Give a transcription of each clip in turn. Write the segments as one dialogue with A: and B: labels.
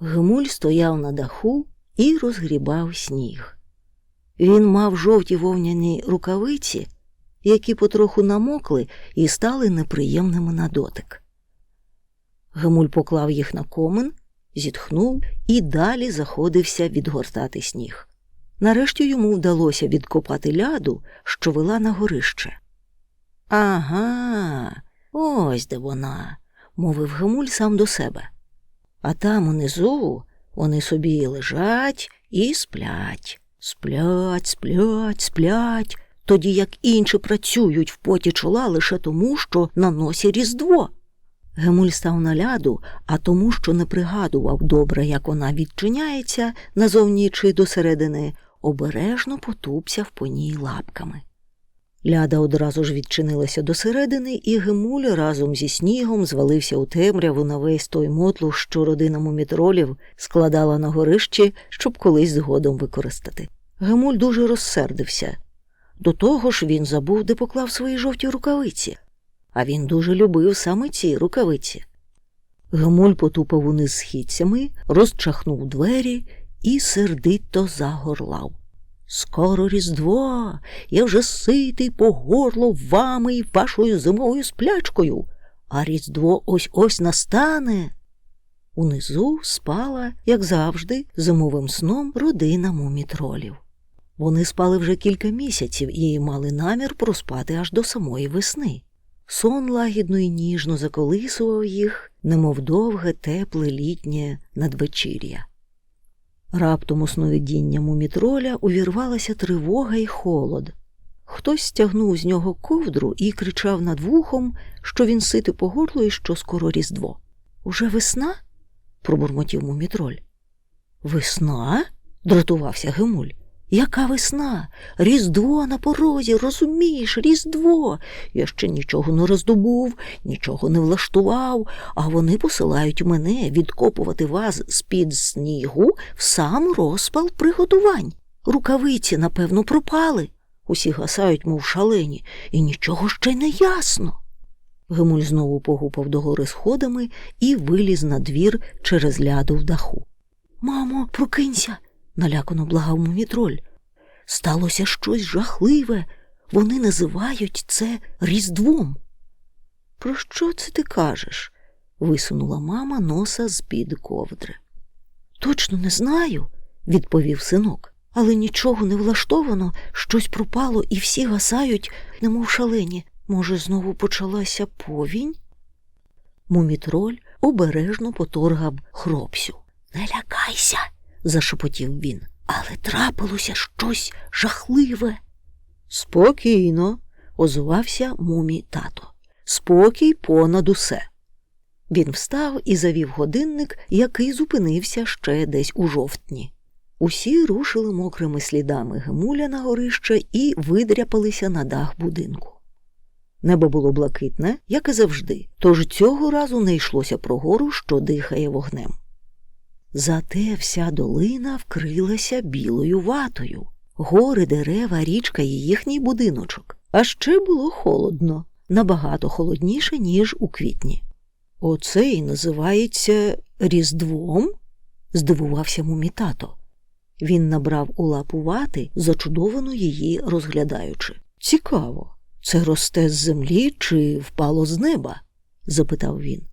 A: Гмуль стояв на даху і розгрібав сніг. Він мав жовті вовняні рукавиці, які потроху намокли і стали неприємними на дотик. Гмуль поклав їх на комин, зітхнув і далі заходився відгортати сніг. Нарешті йому вдалося відкопати ляду, що вела на горище. Ага, ось де вона, мовив Гемуль сам до себе. А там унизу вони собі лежать і сплять, сплять, сплять, сплять, тоді як інші працюють в поті чола лише тому, що на носі різдво. Гемуль став на ляду, а тому, що не пригадував добре, як вона відчиняється назовні чи досередини, обережно потупся по ній лапками. Ляда одразу ж відчинилася досередини, і Гемуль разом зі снігом звалився у темряву на весь той мотлух, що родина мумітролів складала на горищі, щоб колись згодом використати. Гемуль дуже розсердився. До того ж він забув, де поклав свої жовті рукавиці, а він дуже любив саме ці рукавиці. Гемуль потупав униз східцями, розчахнув двері і сердито загорлав. Скоро Різдво, я вже ситий по горло вами і вашою зимовою сплячкою, а Різдво ось ось настане. Унизу спала, як завжди, зимовим сном родина мумітролів. Вони спали вже кілька місяців і мали намір проспати аж до самої весни. Сон лагідно і ніжно заколисував їх, немов довге, тепле літнє надвечір'я. Раптом у сновидіння мумітроля увірвалася тривога і холод. Хтось стягнув з нього ковдру і кричав над вухом, що він сити по горлу і що скоро різдво. Уже весна? пробурмотів мумітроль. Весна? дратувався Гемуль. Яка весна? Різдво на порозі, розумієш, Різдво. Я ще нічого не роздобув, нічого не влаштував, а вони посилають мене відкопувати вас з-під снігу в сам розпал приготувань. Рукавиці, напевно, пропали. Усі гасають, мов шалені, і нічого ще не ясно. Гемуль знову погупав догори сходами і виліз на двір через ляду в даху. Мамо, прокинься налякано благав мумітроль. Сталося щось жахливе. Вони називають це Різдвом. Про що це ти кажеш? висунула мама носа з під ковдри. Точно не знаю, відповів синок, але нічого не влаштовано, щось пропало, і всі гасають, немов шалені. Може, знову почалася повінь? Мумітроль обережно поторгав хропсю. Не лякайся зашепотів він. Але трапилося щось жахливе. Спокійно, озвався мумі тато. Спокій понад усе. Він встав і завів годинник, який зупинився ще десь у жовтні. Усі рушили мокрими слідами Гемуля на горище і видряпалися на дах будинку. Небо було блакитне, як і завжди, тож цього разу не йшлося про гору, що дихає вогнем. Зате вся долина вкрилася білою ватою, гори, дерева, річка і їхній будиночок. А ще було холодно, набагато холодніше, ніж у квітні. Оце й називається Різдвом? здивувався мумітато. Він набрав у лапу вати, зачудовано її розглядаючи. Цікаво, це росте з землі чи впало з неба? запитав він.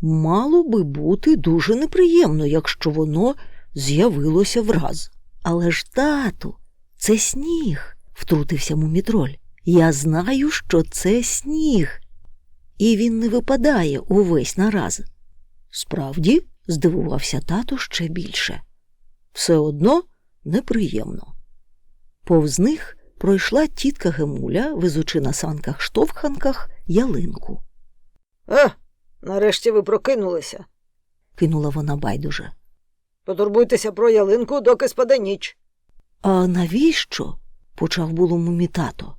A: Мало би бути дуже неприємно, якщо воно з'явилося враз. Але ж, тату, це сніг, втрутився мумітроль. Я знаю, що це сніг, і він не випадає увесь нараз. Справді, здивувався тато ще більше. Все одно неприємно. Повз них пройшла тітка Гемуля, везучи на санках штовханках ялинку.
B: А, нарешті ви прокинулися.
A: кинула вона байдуже.
B: Потурбуйтеся про ялинку, доки спаде ніч.
A: А навіщо? почав було мумітато.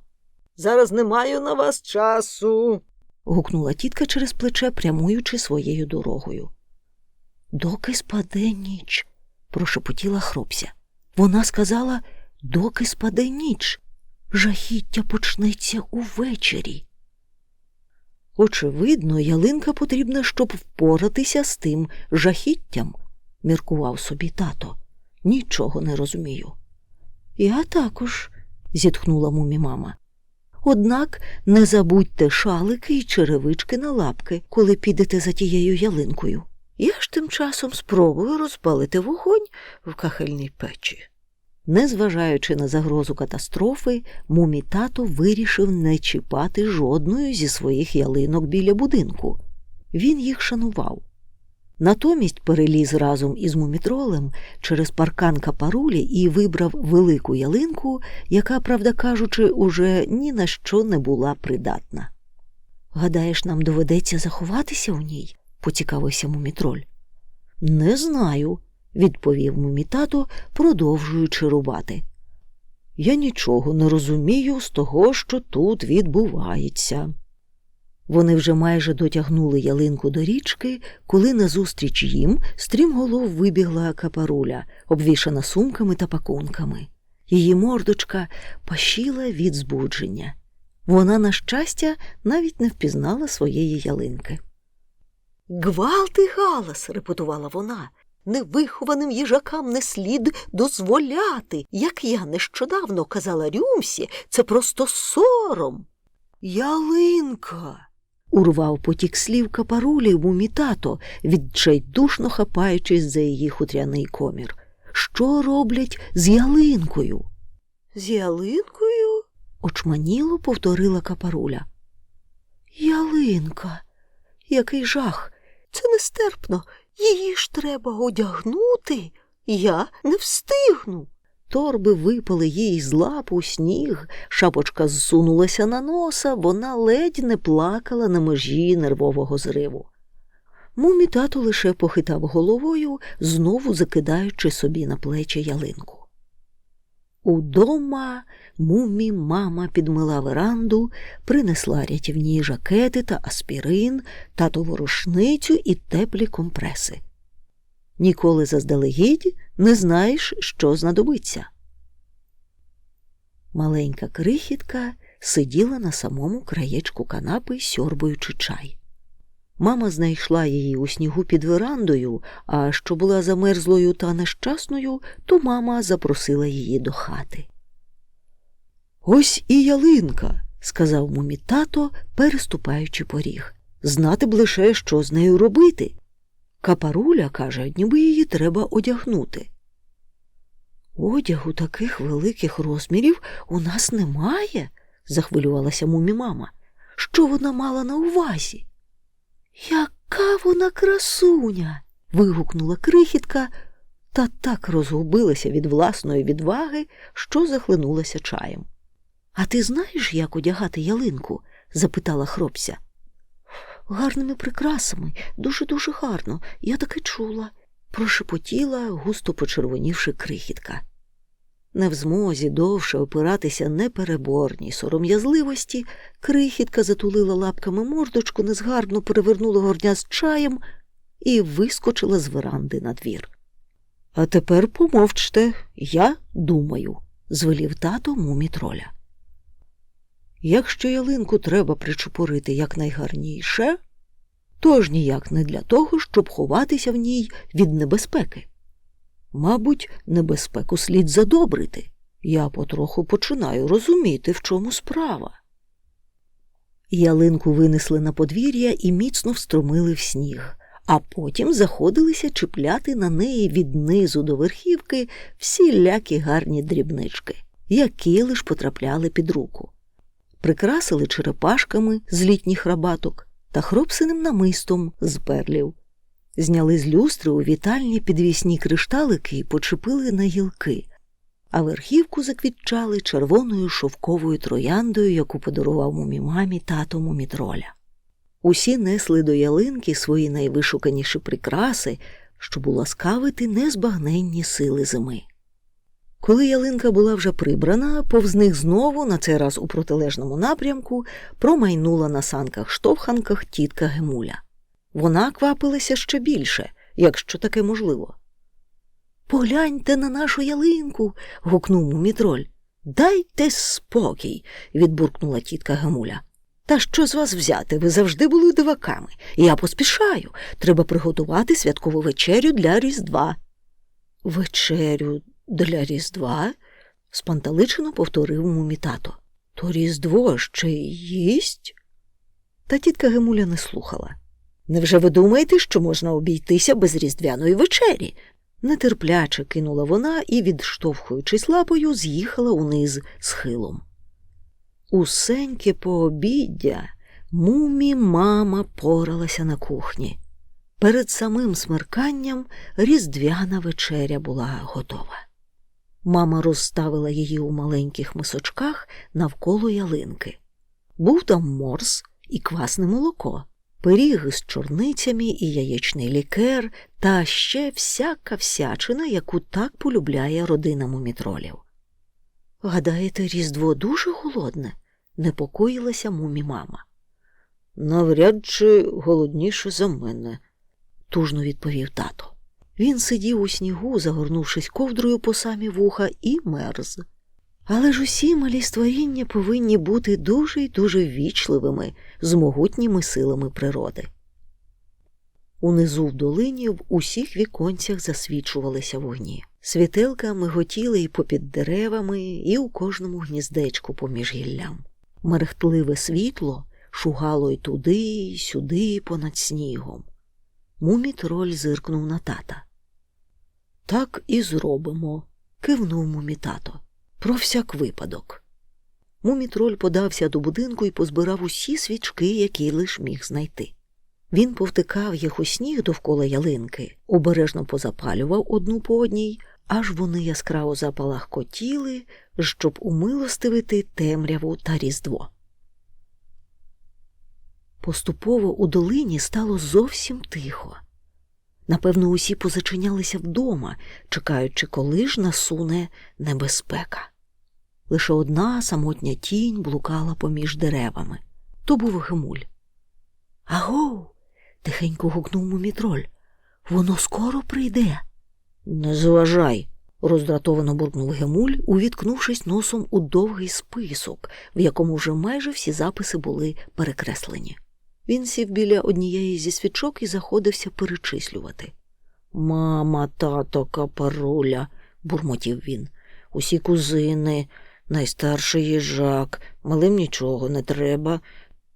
B: Зараз не маю на вас часу.
A: гукнула тітка через плече, прямуючи своєю дорогою. Доки спаде ніч, прошепотіла хропся. Вона сказала, доки спаде ніч. Жахіття почнеться увечері. Очевидно, ялинка потрібна, щоб впоратися з тим жахіттям. міркував собі тато. Нічого не розумію. Я також, зітхнула мумі мама. Однак не забудьте шалики і черевички на лапки, коли підете за тією ялинкою. Я ж тим часом спробую розпалити вогонь в кахельній печі. Незважаючи на загрозу катастрофи, мумі тато вирішив не чіпати жодної зі своїх ялинок біля будинку. Він їх шанував. Натомість переліз разом із мумітролем через паркан капарулі і вибрав велику ялинку, яка, правда кажучи, уже ні на що не була придатна. Гадаєш, нам доведеться заховатися у ній? поцікавився мумітроль. Не знаю, відповів мумітато, продовжуючи рубати. Я нічого не розумію з того, що тут відбувається. Вони вже майже дотягнули ялинку до річки, коли назустріч їм стрімголов вибігла капаруля, обвішана сумками та пакунками. Її мордочка пашіла від збудження. Вона, на щастя, навіть не впізнала своєї ялинки. Гвалт і галас, репетувала вона. Невихованим їжакам не слід дозволяти. Як я нещодавно казала Рюмсі, це просто сором. Ялинка. урвав потік слів капарулі мумітато, відчайдушно хапаючись за її хутряний комір. Що роблять з ялинкою? З ялинкою? очманіло повторила капаруля. Ялинка, який жах. Це нестерпно. Її ж треба одягнути. Я не встигну. Торби випали їй з лап у сніг, шапочка зсунулася на носа, вона ледь не плакала на межі нервового зриву. Мумі тато лише похитав головою, знову закидаючи собі на плечі ялинку. Удома мумі мама підмила веранду, принесла рятівні жакети та аспірин, татову рушницю і теплі компреси. Ніколи заздалегідь не знаєш, що знадобиться. Маленька крихітка сиділа на самому краєчку канапи, сьорбуючи чай. Мама знайшла її у снігу під верандою, а що була замерзлою та нещасною, то мама запросила її до хати. Ось і ялинка, сказав мумі тато, переступаючи поріг. Знати б лише, що з нею робити. Капаруля каже, ніби її треба одягнути. Одягу таких великих розмірів у нас немає, захвилювалася мумі мама. Що вона мала на увазі? Яка вона красуня. вигукнула крихітка та так розгубилася від власної відваги, що захлинулася чаєм. А ти знаєш, як одягати ялинку? запитала хропся. Гарними прикрасами, дуже дуже гарно, я таки чула, прошепотіла, густо почервонівши крихітка. Не в змозі довше опиратися непереборній сором'язливості, крихітка затулила лапками мордочку, незгарно перевернула горня з чаєм і вискочила з веранди на двір. А тепер помовчте, я думаю, звелів тато мумі троля. Якщо ялинку треба причепурити якнайгарніше, то ж ніяк не для того, щоб ховатися в ній від небезпеки. Мабуть, небезпеку слід задобрити. Я потроху починаю розуміти, в чому справа. Ялинку винесли на подвір'я і міцно встромили в сніг, а потім заходилися чіпляти на неї від низу до верхівки всілякі гарні дрібнички, які лиш потрапляли під руку. Прикрасили черепашками з літніх рабаток та хропсиним намистом з перлів. Зняли з люстри у вітальні підвісні кришталики і почепили на гілки, а верхівку заквітчали червоною шовковою трояндою, яку подарував мумі мамі тато мумітроля. Усі несли до ялинки свої найвишуканіші прикраси, щоб уласкавити незбагненні сили зими. Коли ялинка була вже прибрана, повз них знову, на цей раз у протилежному напрямку, промайнула на санках штовханках тітка Гемуля. Вона квапилася ще більше, якщо таке можливо. Погляньте на нашу ялинку. гукнув мумітроль. Дайте спокій, відбуркнула тітка Гамуля. Та що з вас взяти? Ви завжди були диваками. Я поспішаю. Треба приготувати святкову вечерю для Різдва. Вечерю для Різдва? спанталичено повторив мумі тато. То Різдво ще й їсть? Та тітка Гемуля не слухала. Невже ви думаєте, що можна обійтися без різдвяної вечері? Нетерпляче кинула вона і, відштовхуючись лапою, з'їхала униз схилом. Усеньке пообіддя мумі мама поралася на кухні. Перед самим смерканням різдвяна вечеря була готова. Мама розставила її у маленьких мисочках навколо ялинки. Був там морс і квасне молоко, пиріг з чорницями і яєчний лікер, та ще всяка всячина, яку так полюбляє родина мумітролів. Гадаєте, Різдво дуже голодне? непокоїлася мумі мама. Навряд чи голодніше за мене, тужно відповів тато. Він сидів у снігу, загорнувшись ковдрою по самі вуха, і мерз. Але ж усі малі створіння повинні бути дуже й дуже ввічливими, з могутніми силами природи. Унизу в долині в усіх віконцях засвічувалися вогні. Світелка миготіли і попід деревами, і у кожному гніздечку поміж гіллям. Мерехтливе світло шугало й туди, й сюди понад снігом. Мумітроль зиркнув на тата. Так і зробимо, кивнув мумітато. Про всяк випадок. Мумітроль подався до будинку і позбирав усі свічки, які лиш міг знайти. Він повтикав їх у сніг довкола ялинки, обережно позапалював одну по одній, аж вони яскраво запалахкотіли, щоб умилостивити темряву та різдво. Поступово у долині стало зовсім тихо. Напевно, усі позачинялися вдома, чекаючи, коли ж насуне небезпека. Лише одна самотня тінь блукала поміж деревами. То був Гемуль. Агов. тихенько гукнув мумітроль. Воно скоро прийде. Не зважай, роздратовано буркнув Гемуль, увіткнувшись носом у довгий список, в якому вже майже всі записи були перекреслені. Він сів біля однієї зі свічок і заходився перечислювати. Мама, тато, капаруля, бурмотів він. Усі кузини, найстарший їжак, малим нічого не треба.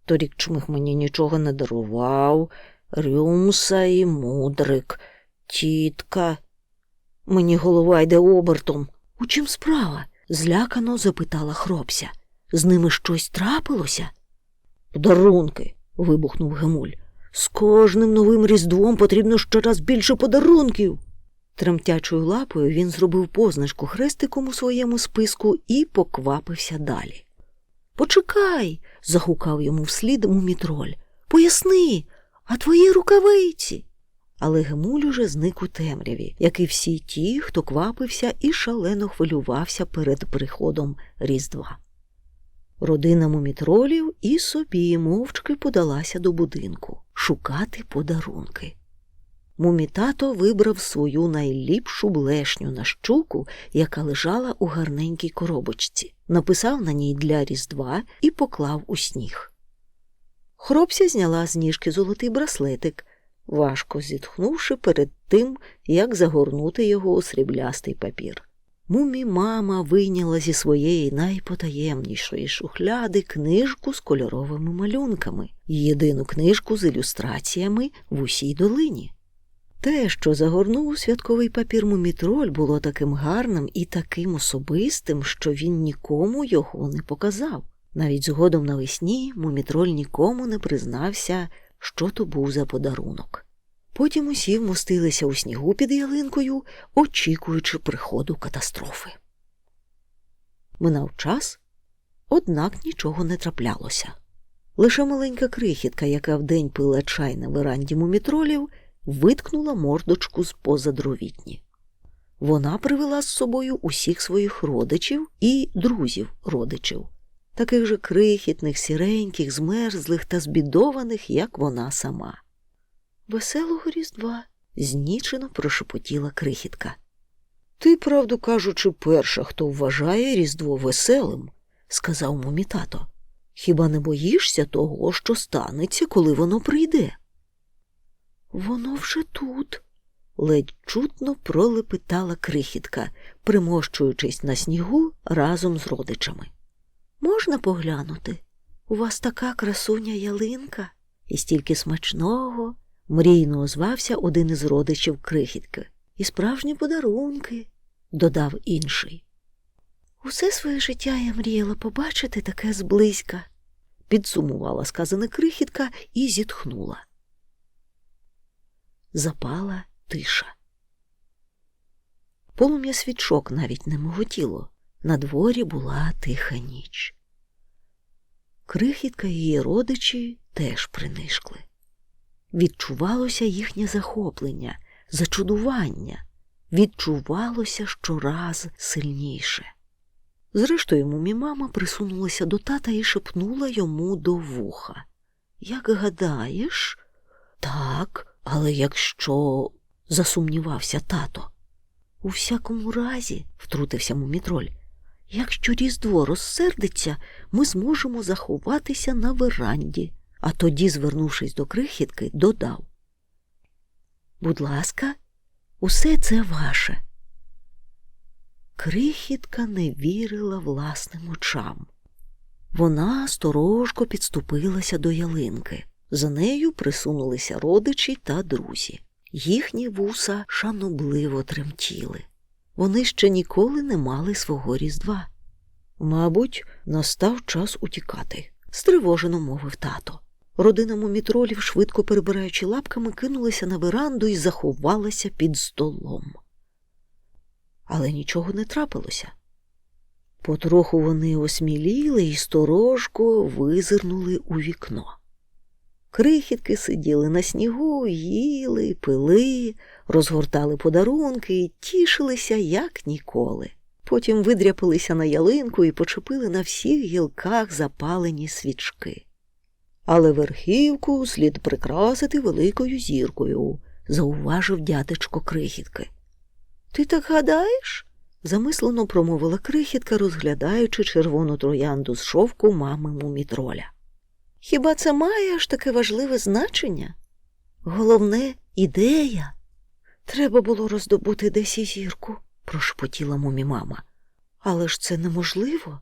A: Торік чмих мені нічого не дарував, рюмса і мудрик, тітка. Мені голова йде обертом. У чим справа? злякано запитала хропся. З ними щось трапилося? Подарунки вибухнув Гемуль. З кожним новим різдвом потрібно щораз більше подарунків. Тремтячою лапою він зробив позначку хрестиком у своєму списку і поквапився далі. Почекай, загукав йому вслід мумітроль. Поясни, а твої рукавиці. Але Гемуль уже зник у темряві, як і всі ті, хто квапився і шалено хвилювався перед приходом Різдва. Родина мумітролів і собі мовчки подалася до будинку шукати подарунки. Мумітато вибрав свою найліпшу блешню на щуку, яка лежала у гарненькій коробочці, написав на ній для Різдва і поклав у сніг. Хропся зняла з ніжки золотий браслетик, важко зітхнувши перед тим, як загорнути його у сріблястий папір. Мумі мама вийняла зі своєї найпотаємнішої шухляди книжку з кольоровими малюнками, і єдину книжку з ілюстраціями в усій долині. Те, що загорнув святковий папір мумітроль, було таким гарним і таким особистим, що він нікому його не показав. Навіть згодом навесні мумітроль нікому не признався, що то був за подарунок. Потім усі вмостилися у снігу під ялинкою, очікуючи приходу катастрофи. Минав час, однак нічого не траплялося. Лише маленька крихітка, яка вдень пила чай на веранді мумітролів, виткнула мордочку з позадровітні. Вона привела з собою усіх своїх родичів і друзів родичів, таких же крихітних, сіреньких, змерзлих та збідованих, як вона сама. Веселого Різдва, знічено прошепотіла крихітка. Ти, правду кажучи, перша, хто вважає Різдво веселим, сказав мумі тато. Хіба не боїшся того, що станеться, коли воно прийде? Воно вже тут, ледь чутно пролепетала крихітка, примощуючись на снігу разом з родичами. Можна поглянути? У вас така красуня ялинка, і стільки смачного, мрійно озвався один із родичів крихітки. І справжні подарунки, додав інший. Усе своє життя я мріяла побачити таке зблизька, підсумувала сказана крихітка і зітхнула. Запала тиша. Полум'я свічок навіть не миготіло. На дворі була тиха ніч. Крихітка і її родичі теж принишкли. Відчувалося їхнє захоплення, зачудування, відчувалося щораз сильніше. Зрештою, мумімама присунулася до тата і шепнула йому до вуха. Як гадаєш? Так, але якщо засумнівався тато. У всякому разі, втрутився мумітроль, якщо Різдво розсердиться, ми зможемо заховатися на веранді, а тоді, звернувшись до крихітки, додав. Будь ласка, усе це ваше. Крихітка не вірила власним очам. Вона сторожко підступилася до ялинки. За нею присунулися родичі та друзі. Їхні вуса шанобливо тремтіли. Вони ще ніколи не мали свого різдва. Мабуть, настав час утікати, стривожено мовив тато. Родина мумітролів, швидко перебираючи лапками, кинулася на веранду і заховалася під столом. Але нічого не трапилося. Потроху вони осміліли і сторожко визирнули у вікно. Крихітки сиділи на снігу, їли, пили, розгортали подарунки і тішилися, як ніколи. Потім видряпалися на ялинку і почепили на всіх гілках запалені свічки. Але верхівку слід прикрасити великою зіркою, зауважив дядечко крихітки. Ти так гадаєш? замислено промовила крихітка, розглядаючи червону троянду з шовку мами мумітроля. Хіба це має аж таке важливе значення? Головне ідея. Треба було роздобути десь і зірку, прошепотіла мумі-мама. Але ж це неможливо.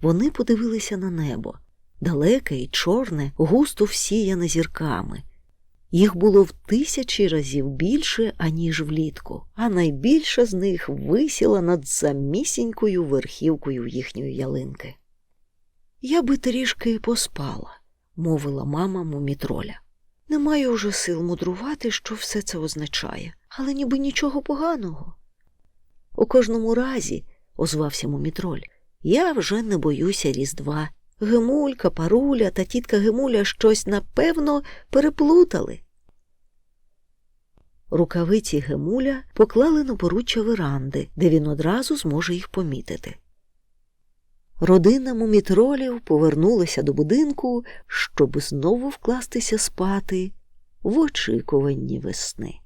A: Вони подивилися на небо, далеке і чорне, густо всіяне зірками. Їх було в тисячі разів більше, аніж влітку, а найбільша з них висіла над самісінькою верхівкою їхньої ялинки. Я би трішки поспала, мовила мама мумітроля. Не маю вже сил мудрувати, що все це означає, але ніби нічого поганого. У кожному разі, озвався мумітроль, я вже не боюся Різдва. Гемулька, паруля та тітка Гемуля щось напевно переплутали. Рукавиці Гемуля поклали на поруччя веранди, де він одразу зможе їх помітити. Родина мумітролів повернулася до будинку, щоб знову вкластися спати в очікуванні весни.